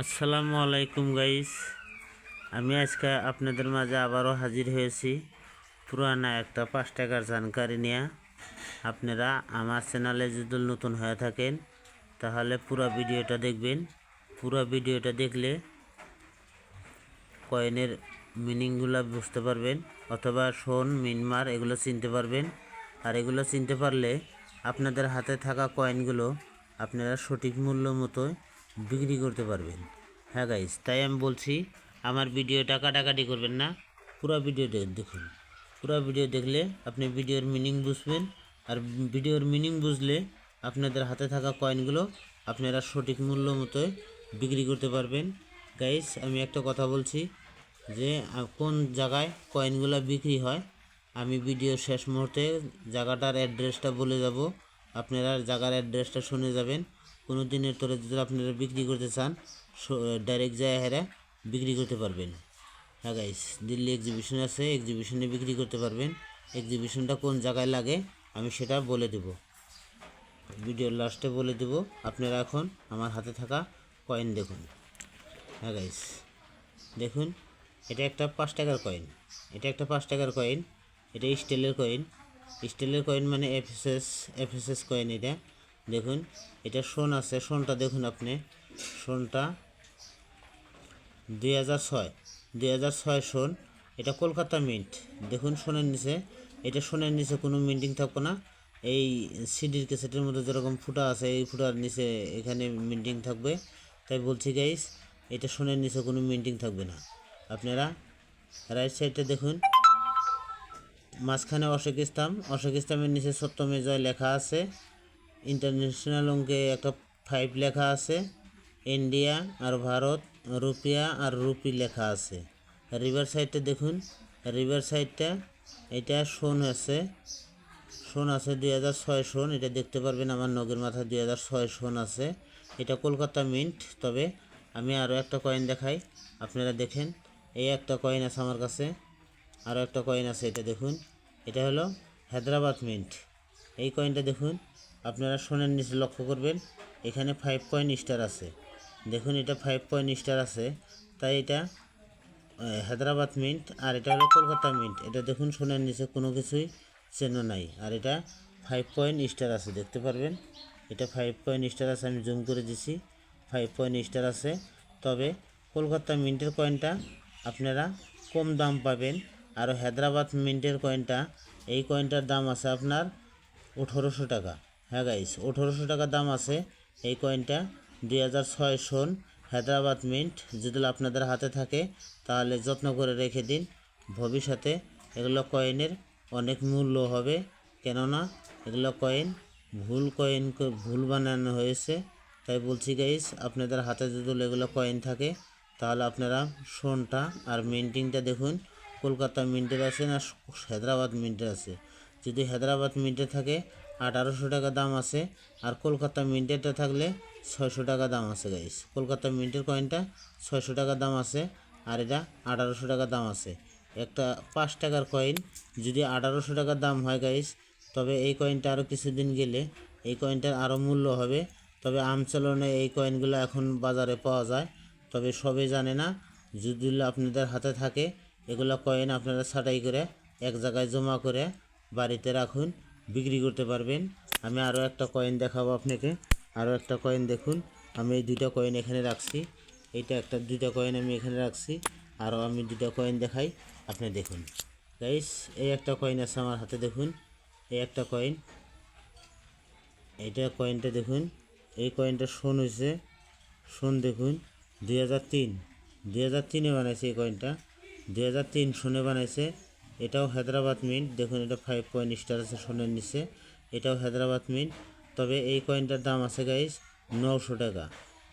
আসসালামু আলাইকুম গাইস। আমি আজকে আপনাদের মাঝে আবারও হাজির হয়েছি পুরানা একটা পাঁচ টাকার জানকারি নিয়ে। আপনারা আমার চ্যানেলে যদি নতুন হয়ে থাকেন, তাহলে পুরো ভিডিওটা দেখবেন। পুরো ভিডিওটা দেখলে কয়েনের মিনিংগুলো বুঝতে পারবেন, অথবা শোন মিনমার এগুলো চিনতে পারবেন। আর এগুলো চিনতে পারলে আপনাদের হাতে থাকা কয়েনগুলো আপনারা সঠিক মূল্য মতো বিক্রি করতে পারবেন। হ্যাঁ গাইস তাই আমি বলছি, আমার ভিডিওটা কাটাকাটি করবেন না, পুরো ভিডিওটা দেখুন। পুরো ভিডিও দেখলে আপনি ভিডিওর মিনিং বুঝবেন, আর ভিডিওর মিনিং বুঝলে আপনাদের হাতে থাকা কয়েনগুলো আপনারা সঠিক মূল্য মতো বিক্রি করতে পারবেন। গাইস আমি একটা কথা বলছি, যে কোন জায়গায় কয়েনগুলো বিক্রি হয়, আমি ভিডিও শেষ মুহূর্তে জায়গাটার অ্যাড্রেসটা বলে যাব। আপনারা জায়গার অ্যাড্রেসটা শুনে যাবেন। কোনো দিনের তোরে যদি আপনারা বিক্রি করতে চান ডাইরেক্ট যায় হেরা বিক্রি করতে পারবেন। হ্যাঁ গাইস দিল্লি এক্সিবিশন আছে এক্সিবিশনে বিক্রি করতে পারবেন। এক্সিবিশনটা কোন জায়গায় লাগে, আমি সেটা বলে দেব। ভিডিওর লাস্টে বলে দেব। আপনারা এখন আমার হাতে থাকা কয়েন দেখুন। হ্যাঁ গাইস দেখুন, এটা একটা পাঁচ টাকার কয়েন এটা একটা পাঁচ টাকার কয়েন এটা স্টিলের কয়েন স্টিলের কয়েন মানে এফএসএস এফএসএস কয়েন এটা। দেখুন, এটা সোন আছে, সোনটা দেখুন আপনি। সোনটা দুই হাজার ছয়, দুই হাজার ছয় সোন। এটা কলকাতা মিন্ট। দেখুন সোনের নিচে, এটা সোনের নিচে কোনো মিন্টিং থাকবে না। এই সিডির কেসেটের মধ্যে যেরকম ফুটা আছে, এই ফুটার নিচে এখানে মিন্টিং থাকবে। তাই বলছি গাইস এটা সোনের নিচে কোনো মিন্টিং থাকবে না। আপনারা রাইট সাইডটা দেখুন। মাঝখানে অশোক ইসলাম অশোক ইসলামের নিচে সপ্তমে জয় লেখা আছে। ইন্টারন্যাশনাল অঙ্কে একটা ফাইভ লেখা আছে। ইন্ডিয়া আর ভারত, রুপিয়া আর রুপি লেখা আছে। রিভার সাইডটা দেখুন। রিভার সাইডটা এটা সোন আছে। সোন আছে দুই হাজার ছয় সোন, এটা দেখতে পারবেন আমার নগের মাথায় দুই হাজার ছয় সোন আছে। এটা কলকাতা মিন্ট তবে আমি আরও একটা কয়েন দেখাই, আপনারা দেখেন। এই একটা কয়েন আছে আমার কাছে। আরও একটা কয়েন আছে, এটা দেখুন। এটা হলো হায়দ্রাবাদ মিন্ট এই কয়েনটা দেখুন। আপনারা সোনের নিচে লক্ষ্য করবেন, এখানে ফাইভ পয়েন্ট স্টার আছে। দেখুন এটা ফাইভ পয়েন্ট স্টার আছে, তাই এটা হায়দ্রাবাদ মিন্ট আর এটা হলো কলকাতা মিন্ট এটা দেখুন সোনের নিচে কোনো কিছুই চেন নাই। আর এটা ফাইভ পয়েন্ট স্টার আছে, দেখতে পারবেন। এটা ফাইভ পয়েন্ট স্টার আছে, আমি জুম করে দিছি। ফাইভ পয়েন্ট স্টার আছে। তবে কলকাতা মিন্টের কয়েনটা আপনারা কম দাম পাবেন। আর হায়দ্রাবাদ মিন্টের কয়েনটা এই কয়েনটার দাম আছে আপনার আঠেরোশো টাকা। হ্যাঁ গাইস আঠেরোশো টাকা দাম আছে এই কয়েনটা দুই হাজার ছয় সন হায়দ্রাবাদ মিন্ট যদি আপনাদের হাতে থাকে, তাহলে যত্ন করে রেখে দিন। ভবিষ্যতে এগুলো কয়েনের অনেক মূল্য হবে। কেননা এগুলো কয়েন ভুল কয়েন ভুল বানানো হয়েছে। তাই বলছি গাইস আপনাদের হাতে যদি এগুলো কয়েন থাকে, তাহলে আপনারা সোনটা আর মিন্টিংটা দেখুন। কলকাতা মিন্টের আছে না হায়দ্রাবাদ মিন্টের আছে। যদি হায়দ্রাবাদ মিন্টে থাকে আঠারোশো টাকা দাম আছে। আর কলকাতা মিন্টেরটা থাকলে ছয়শো টাকা দাম আছে গাইস কলকাতা মিন্টের কয়েনটা ছয়শো টাকা দাম আছে, আর এটা আঠারোশো টাকা দাম আছে। একটা পাঁচ টাকার কয়েন যদি আঠারোশো টাকা দাম হয় গাইস তবে এই কয়েনটা আরও কিছুদিন গেলে এই কয়েনটার আরও মূল্য হবে। তবে আমচলনে এই কয়েনগুলো এখন বাজারে পাওয়া যায়। তবে সবে জানে না যদি আপনাদের হাতে থাকে, এগুলো কয়েন আপনারা ছাটাই করে এক জায়গায় জমা করে বাড়িতে রাখুন। বিক্রি করতে পারবেন। আমি আরও একটা কয়েন দেখাবো আপনাকে। আরও একটা কয়েন দেখুন। আমি এই দুইটা কয়েন এখানে রাখছি। এইটা একটা, দুইটা কয়েন আমি এখানে রাখছি। আরও আমি দুইটা কয়েন দেখাই। আপনি দেখুন। গাইস এই একটা কয়েন আছে আমার হাতে, দেখুন। এই একটা কয়েন এইটা কয়েনটা দেখুন। এই কয়েনটা শোন হয়েছে। শোন দেখুন। দুই হাজার তিন। দুই হাজার তিনে বানাইছে এই কয়েনটা দুই হাজার তিন শোনে বানাইছে। এটাও হায়দ্রাবাদ মিন্ট দেখুন, এটা ফাইভ পয়েন্ট স্টার আছে সোনের নিচে। এটাও হায়দ্রাবাদ মিন্ট তবে এই কয়েনটার দাম আছে গাইস নশো টাকা।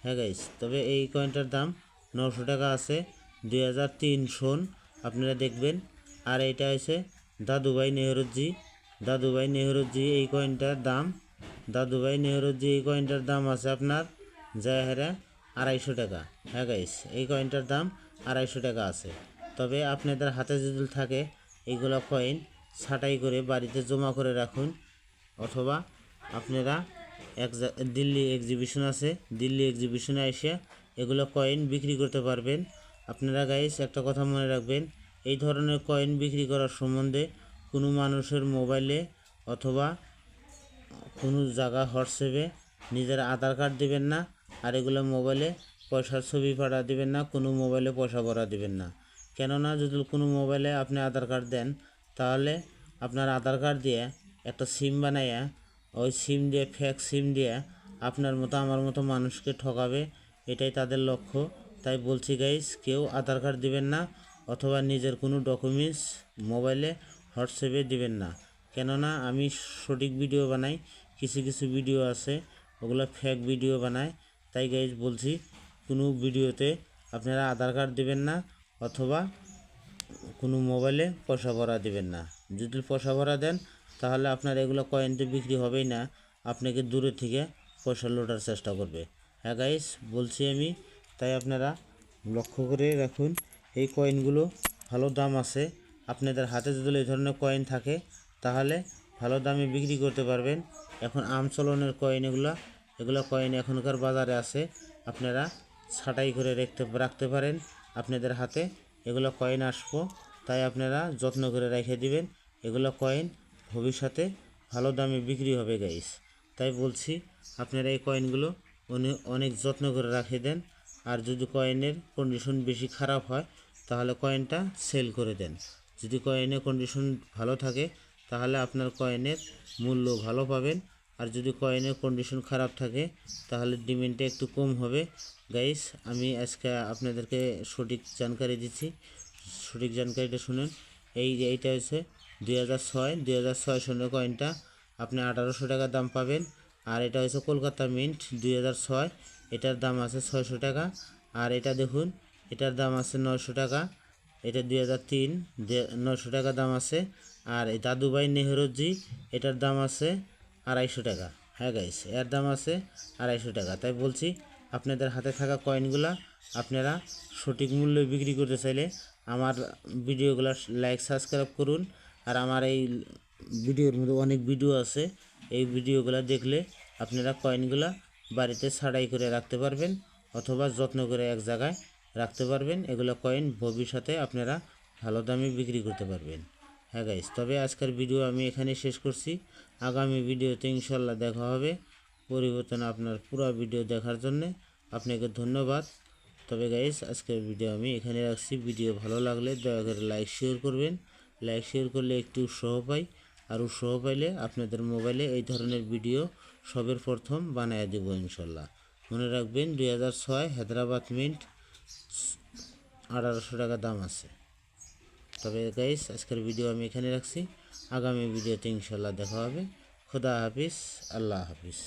হ্যাঁ গাইস তবে এই কয়েনটার দাম নশো টাকা আছে, দুই হাজার তিন শোন আপনারা দেখবেন, আর এইটা হচ্ছে দাদুভাই নেহরুজি দাদুভাই নেহরুজি এই কয়েনটার দাম, দাদুভাই নেহরুজি এই কয়েনটার দাম আছে আপনার যায় হেরা আড়াইশো টাকা। হ্যাঁ গাইস এই কয়েনটার দাম আড়াইশো টাকা আছে। তবে আপনাদের হাতে যদি থাকে এইগুলো কয়েন ছাটাই করে বাড়িতে জমা করে রাখুন। অথবা আপনারা এক দিল্লি এক্সিবিশন আছে, দিল্লি এক্সিবিশনে এসে এগুলো কয়েন বিক্রি করতে পারবেন। আপনারা গাইস একটা কথা মনে রাখবেন, এই ধরনের কয়েন বিক্রি করার সম্বন্ধে কোনো মানুষের মোবাইলে অথবা কোনো জায়গা হোয়াটসঅ্যাপে নিজের আধার কার্ড দেবেন না, আর এগুলো মোবাইলে পয়সার ছবি পাঠা দিবেন না, কোনো মোবাইলে পয়সা ভরা দিবেন না। কেননা যদি কোনো মোবাইলে আপনি আধার কার্ড দেন, তাহলে আপনার আধার কার্ড দিয়ে একটা সিম বানাইয়া, ওই সিম দিয়ে ফেক সিম দিয়ে আপনার মতো, আমার মতো মানুষকে ঠকাবে। এটাই তাদের লক্ষ্য। তাই বলছি গাইস কেউ আধার কার্ড দিবেন না, অথবা নিজের কোনো ডকুমেন্টস মোবাইলে, হোয়াটসঅ্যাপে দিবেন না। কেননা আমি সঠিক ভিডিও বানাই, কিছু কিছু ভিডিও আছে, ওগুলো ফেক ভিডিও বানায়। তাই গাইজ বলছি, কোনো ভিডিওতে আপনারা আধার কার্ড দেবেন না অথবা কোনো মোবাইলে পয়সা ভরা দেবেন না। যদি পয়সা ভরা দেন, তাহলে আপনার এগুলো কয়েন তো বিক্রি হবেই না। আপনাকে দূরে থেকে পয়সা লোটার চেষ্টা করবে। হ্যাঁ গাইস বলছি আমি, তাই আপনারা লক্ষ্য করে রাখুন, এই কয়েনগুলো ভালো দাম আছে। আপনাদের হাতে যদি এই ধরনের কয়েন থাকে, তাহলে ভালো দামে বিক্রি করতে পারবেন। এখন আম চলনের কয়েন এগুলো এগুলো কয়েন এখনকার বাজারে আছে। আপনারা ছাটাই করে রাখতে রাখতে পারেন। আপনাদের হাতে এগুলো কয়েন আসব। তাই আপনারা যত্ন করে রেখে দিবেন। এগুলো কয়েন ভবিষ্যতে ভালো দামে বিক্রি হবে গাইস তাই বলছি, আপনারা এই কয়েনগুলো অনেক যত্ন করে রাখে দেন। আর যদি কয়েনের কন্ডিশন বেশি খারাপ হয়, তাহলে কয়েনটা সেল করে দেন। যদি কয়েনের কন্ডিশন ভালো থাকে, তাহলে আপনার কয়েনের মূল্য ভালো পাবেন। আর যদি কয়েনের কন্ডিশন খারাপ থাকে, তাহলে ডিমান্ডটা একটু কম হবে। গাইস আমি আজকে আপনাদেরকে সঠিক জানকারি দিচ্ছি। সঠিক জানকারিটা শুনেন। এই যে এইটা হচ্ছে দুই হাজার ছয়, দুই হাজার ছয় সনের কয়েনটা আপনি আঠারোশো টাকা দাম পাবেন। আর এটা হচ্ছে কলকাতা মিন্ট দুই হাজার ছয়, এটার দাম আছে ছয়শো টাকা। আর এটা দেখুন, এটার দাম আছে নয়শো টাকা। এটা দুই হাজার তিন নয়শো টাকা দাম আছে। আর এই দাদুভাই নেহরুজি, এটার দাম আছে আড়াইশো টাকা। হ্যাঁ গাইস এর দাম আছে আড়াইশো টাকা। তাই বলছি, আপনাদের হাতে থাকা কয়েনগুলা আপনারা সঠিক মূল্যে বিক্রি করতে চাইলে আমার ভিডিওগুলো লাইক সাবস্ক্রাইব করুন। আর আমার এই ভিডিওর মধ্যে অনেক ভিডিও আছে। এই ভিডিওগুলো দেখলে আপনারা কয়েনগুলা বাড়িতে ছাড়াই করে রাখতে পারবেন অথবা যত্ন করে এক জায়গায় রাখতে পারবেন। এগুলো কয়েন ভবিষ্যতে আপনারা ভালো দামে বিক্রি করতে পারবেন। হ্যাঁ গাইস তবে আজকের ভিডিও আমি এখানে শেষ করছি। আগামী ভিডিওতে ইনশাল্লাহ দেখা হবে। পরিবর্তন আপনার পুরো ভিডিও দেখার জন্যে আপনাকে ধন্যবাদ। তবে গাইস আজকের ভিডিও আমি এখানে রাখছি। ভিডিও ভালো লাগলে দয়া করে লাইক শেয়ার করবেন। লাইক শেয়ার করলে একটু উৎসাহ পাই। আর উৎসাহ পাইলে আপনাদের মোবাইলে এই ধরনের ভিডিও সবের প্রথম বানায় দেব ইনশাল্লাহ মনে রাখবেন, দুই হাজার ছয় হায়দ্রাবাদ মিন্ট আঠারোশো টাকা দাম আছে। তবে গাইস আজকের ভিডিও আমি এখানে রাখছি। আগামী ভিডিওতে ইনশাল্লাহ দেখা হবে। খোদা হাফিজ, আল্লাহ হাফিজ।